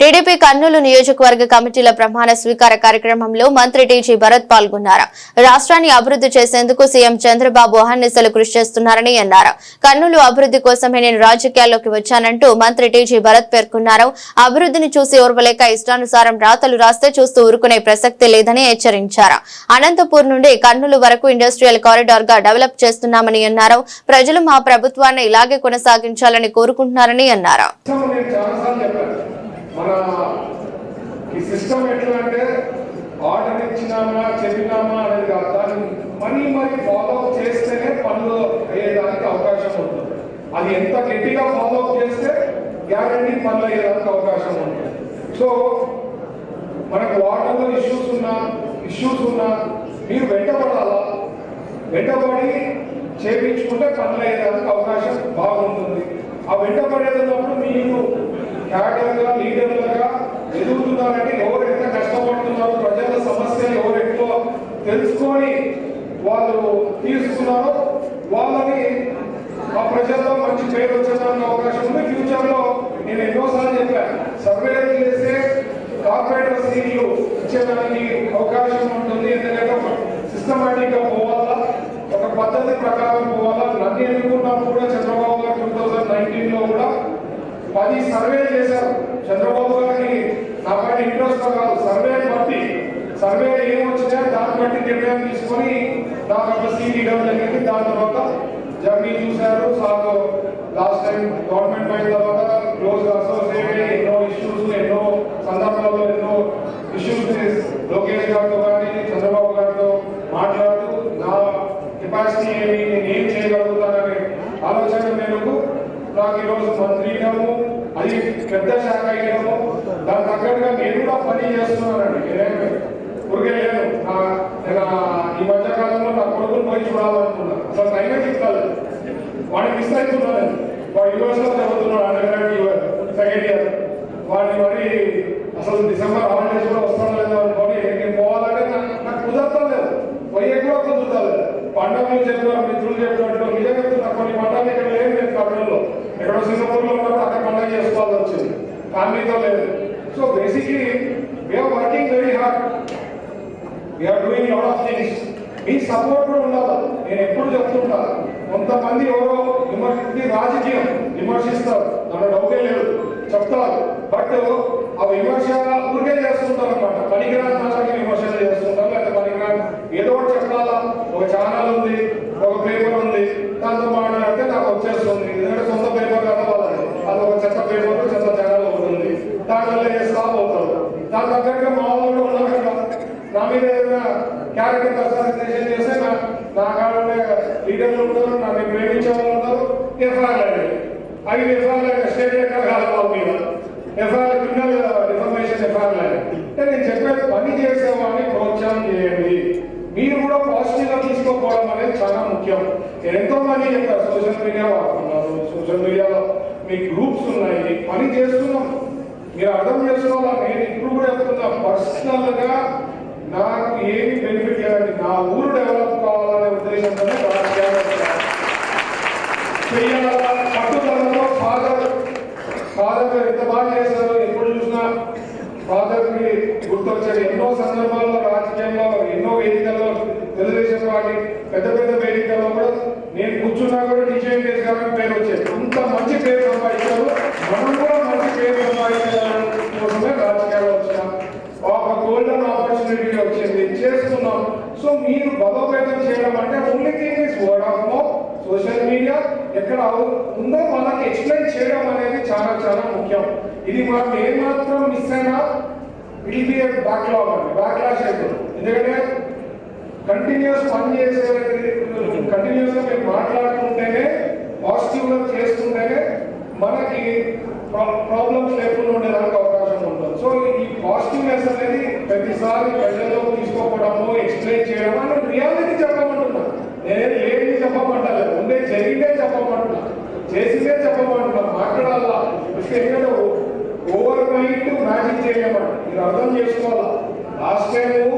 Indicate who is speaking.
Speaker 1: TDP Kurnool నియోజకవర్గ కమిటీల ప్రమాణ స్వీకార కార్యక్రమంలో మంత్రి టీజీ భరత్ పాల్గొన్నారు. రాష్ట్రాన్ని అభివృద్ధి చేసేందుకు సీఎం చంద్రబాబు అహర్నిశలు కృషి చేస్తున్నారని అన్నారు. కర్నూలు అభివృద్ధి కోసమే నేను రాజకీయాల్లోకి వచ్చానంటూ మంత్రి టీజీ భరత్ పేర్కొన్నారు. అభివృద్ధిని చూసి ఓర్వలేక ఇష్టానుసారం రాతలు రాస్తే చూస్తూ ఊరుకునే ప్రసక్తి లేదని హెచ్చరించారు. అనంతపూర్ నుండి కర్నూలు వరకు ఇండస్ట్రియల్ కారిడార్గా డెవలప్ చేస్తున్నామని అన్నారు. ప్రజలు మా ప్రభుత్వాన్ని ఇలాగే కొనసాగించాలని కోరుకుంటున్నారని అన్నారు.
Speaker 2: మన ఈ సిస్టమ్ ఎట్లా అంటే ఆర్డర్ ఇచ్చినామా చెప్పినామా అనేది కాదు. దాన్ని మనీ మరీ ఫాలో అప్ చేస్తేనే పనులు అయ్యేదానికి అవకాశం ఉంటుంది. అది ఎంత గట్టిగా ఫాలో అప్ చేస్తే గ్యారంటీ పనులు అయ్యేదానికి అవకాశం ఉంటుంది. సో మనకు వాటర్లో ఇష్యూస్ ఉన్నా ఇష్యూస్ ఉన్నా మీరు వెంటబడాలా? వెంటబడి చేయించుకుంటే పనులు అయ్యేదానికి అవకాశం బాగుంటుంది. ఆ వెంటబడేటప్పుడు మీరు కార్యక్రమంగా లీడర్లుగా ఎదుగుతున్నారంటే ఎవరు ఎంత కష్టపడుతున్నారో ప్రజల సమస్యలు ఎవరు ఎక్కువ తెలుసుకొని వాళ్ళు తీసుకున్నారో వాళ్ళని ఆ ప్రజల్లో మంచి పేరు వచ్చేదానికి అవకాశం ఉంది. ఫ్యూచర్లో నేను ఎన్నోసార్లు చెప్పాను సర్వేలు చేస్తే కార్పొరేటర్ సీట్లు ఇచ్చేదానికి అవకాశం ఉంటుంది. ఎందుకంటే ఒక సిస్టమేటిక్గా పోవాలా ఒక పద్ధతి ప్రకారం పోవాలా. నన్ను ఎన్నుకున్నప్పుడు కూడా చంద్రబాబు గారు టూ థౌజండ్ నైన్టీన్లో కూడా పది సర్వే చేశారు. చంద్రబాబు గారికి నా పైన ఇంట్రెస్ట్ కాదు సర్వే బట్టి సర్వే ఏమొచ్చినా దాన్ని బట్టి నిర్ణయం తీసుకొని దాని ఒక సీట్ ఇవ్వడం జరిగింది. దాని తర్వాత జర్నీ చూశారు. సార్ లాస్ట్ టైం గవర్నమెంట్ అయిన తర్వాత క్లోజ్ అసోసియేట్ అయ్యి ఎన్నో ఇష్యూస్ ఎన్నో సందర్భాల్లో ఎన్నో ఇష్యూస్ లోకేష్ గారితో కానీ చంద్రబాబు గారితో మాట్లాడుతూ నా కెపాసిటీ ఏమి నేను ఏం చేయగలుగుతాననే ఆలోచన మేరకు నాకు ఈరోజు అది పెద్ద శాఖ ఇవ్వము దాని తగ్గట్టుగా నేను కూడా పని చేస్తున్నానండి. నేనేమి ఊరికే ఈ మధ్య కాలంలో నా కొడుకును పోయి చూడాలనుకున్నాను అసలు టైమే చెప్తాను వాడిని మిస్ అవుతున్నాను వాడు యూనివర్సిటీలో చదువుతున్నాడు అండర్ ఇయర్ సెకండ్ ఇయర్ వాడిని మరి అసలు డిసెంబర్ హాలిడేస్ కూడా వస్తాను లేదు అనుకోని నేను పోవాలంటే నాకు- కుదరటం లేదు. పోయే కూడా కుదురుతుంది పండుగలు చెప్పినారు మిత్రులు చెప్పినట్టు నిజంగా ఫ్యామిలీతో లేదు. So basically we're working very hard we're doing lot of things me support కూడా ఉండాలి. నేను ఎప్పుడు చెప్తుంటా. కొంతమంది ఎవరో విమర్శించి రాజకీయం విమర్శిస్తారు. దాంట్లో డౌటే లేదు. చెప్తారు. బట్ ఆ విమర్శ ఊరికే చేస్తుంటారు అనమాట పనికిరాని విమర్శలు చేస్తుంటారు. లేకపోతే పనికిరాని ఏదో ఒకటి చెప్పాలా? ఒక ఛానల్ ఉంది ఒక పేపర్ ఉంది దాంతో మాట్లాడితే నాకు వచ్చేస్తుంది ఎందుకంటే సొంత పేపర్ కనవాలని అది ఒక చెత్త పేపర్ చెత్త ఛానల్ ఒకటి ఉంది దానివల్ల వేస్తా పోతారు దాని తగ్గట్టుగా మా వాళ్ళు ఉన్నారు నా మీద ఏదైనా క్యారెక్టర్ అసాసినేషన్ చేస్తే నా నా కాలంలో లీడర్లు ఉంటారు నన్ను ప్రేమించే వాళ్ళు ఉంటారు. ఎఫ్ఐఆర్ లేదు అవి ఎఫ్ఐఆర్ స్టేట్ ఎక్కడ కాదు వాళ్ళ మీద. ఎఫ్ఐఆర్ క్రిమినల్ ఇన్ఫర్మేషన్ ఎఫ్ఐఆర్ అంటే నేను చెప్పే పని చేసేవాడిని ప్రోత్సాహం చేయండి. మీరు కూడా పాజిటివ్గా తీసుకోకపోవడం అనేది చాలా ముఖ్యం. నేను ఎంతో మంది చెప్పారు సోషల్ మీడియా వాడుతున్నారు. సోషల్ మీడియాలో మీ గ్రూప్స్ ఉన్నాయి. పని చేస్తున్నాం. మీరు అర్థం చేసుకోవాలా? నేను ఇప్పుడు కూడా చెప్తున్నా పర్సనల్గా నాకు ఏమి బెనిఫిట్ లేదండి నా ఊరు డెవలప్ కావాలనే ఉద్దేశంతోనే రాజకీయాలు పట్టుదలతో ఫాదర్ ఫాదర్ గారు ఎంత బాగా చేశారు ఎప్పుడు చూసినా ఫాదర్కి గుర్తొచ్చాడు ఎన్నో సందర్భాల్లో రాజకీయంలో ఎన్నో వేదికల్లో తెలుగుదేశం పార్టీ పెద్ద పెద్ద వేదికల్లో కూడా నేను కూర్చున్నా కూడా నిజమే చేసి కాబట్టి పేరు వచ్చేది అంత మంచి పేరు సంపాదించారు మనం కూడా మంచి పేరు సంపాదించడం కోసమే రాజకీయాలు వచ్చినాం ఒక గోల్డెన్ ఆపర్చునిటీ వచ్చింది చేస్తున్నాం సో మీరు బలోపేతం చేయడం అంటే only thing is word of mouth social media ఎక్కడ అవు- ఉందో వాళ్ళకి ఎక్స్ప్లెయిన్ చేయడం అనేది చాలా చాలా ముఖ్యం. ఇది మనం ఏమాత్రం మిస్ అయినా విల్ బి బ్యాక్లాగ్ అండి. బ్యాక్లాష్ అవుతుంది ఎందుకంటే కంటిన్యూస్ పని చేసే కంటిన్యూస్గా మేము మాట్లాడుతుంటేనే పాజిటివ్గా చేస్తుంటేనే మనకి ప్రాబ్లమ్స్ లేకుండా ఉండేదానికి అవకాశం ఉంటుంది. సో ఈ పాజిటివ్నెస్ అనేది ప్రతిసారి ప్రజల్లో తీసుకోవడము ఎక్స్ప్లెయిన్ చేయడం అని రియాలిటీ చెప్పమంటున్నా. నేను ఏది చెప్పమంటలేదు. ఉండే జరిగిందే చెప్పమంటున్నా. చేసిందే చెప్పమంటున్నా. మాట్లాడాలా? ఎందుకంటే ఓవర్ నైట్ మ్యాజిక్ చేయలేమంట మీరు అర్థం చేసుకోవాలా? Last time